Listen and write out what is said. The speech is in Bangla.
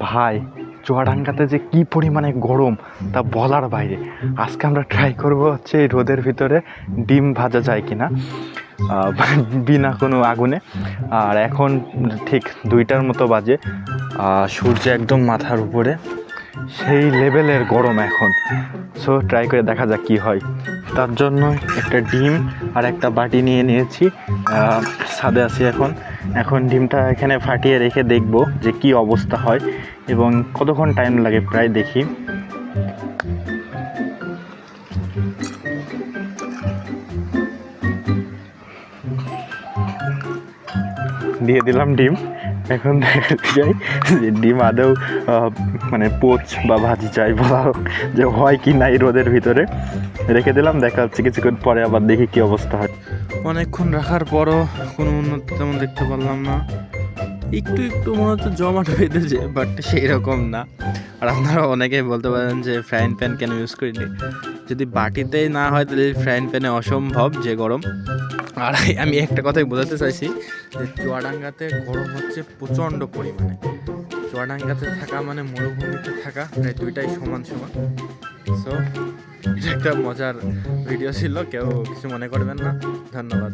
ভাই চুয়াডাঙ্গাতে যে কি পরিমাণে গরম তা বলার বাইরে। আজকে আমরা ট্রাই করব হচ্ছে এই রোদের ভিতরে ডিম ভাজা যায় কিনা আহ, বিনা কোনো আগুনে। আর এখন ঠিক দুইটার মতো বাজে সূর্য একদম মাথার উপরে। সেই লেভেলের গরম এখন। সো ট্রাই করে দেখা যাক কী হয়। তার জন্য একটা ডিম আর একটা বাটি নিয়ে নিয়েছি। ছাদে আছি এখন। এখন ডিমটা এখানে ফাটিয়ে রেখে দেখব যে কি অবস্থা হয় এবং কতক্ষণ টাইম লাগে প্রায় দেখি। দিয়ে দিলাম ডিম। এখন দেখা যায় যে ডিম আদৌ মানে পোচ বা ভাজি চাই বলা হোক, যে হয় কি নাই রোদের ভিতরে। রেখে দিলাম, দেখা হচ্ছে কিছুক্ষণ পরে আবার দেখি কি অবস্থা হয়। অনেকক্ষণ রাখার পরও কোনো উন্নতি তেমন দেখতে পারলাম না। একটু একটু মনে হচ্ছে জমাট বেঁধেছে বাট সেই রকম না। আর আপনারা অনেকেই বলতে পারেন যে ফ্রাইং প্যান কেন ইউজ করিনি। যদি বাটিতেই না হয়, তাহলে ফ্রাইং প্যানে অসম্ভব যে গরম। আর আমি একটা কথাই বোঝাতে চাইছি যে চুয়াডাঙ্গাতে গরম হচ্ছে প্রচণ্ড পরিমাণে। চুয়াডাঙ্গাতে থাকা মানে মরুভূমিতে থাকা প্রায় দুইটাই সমান সমান। সো এটা একটা মজার ভিডিও ছিল, কেউ কিছু মনে করবেন না। ধন্যবাদ।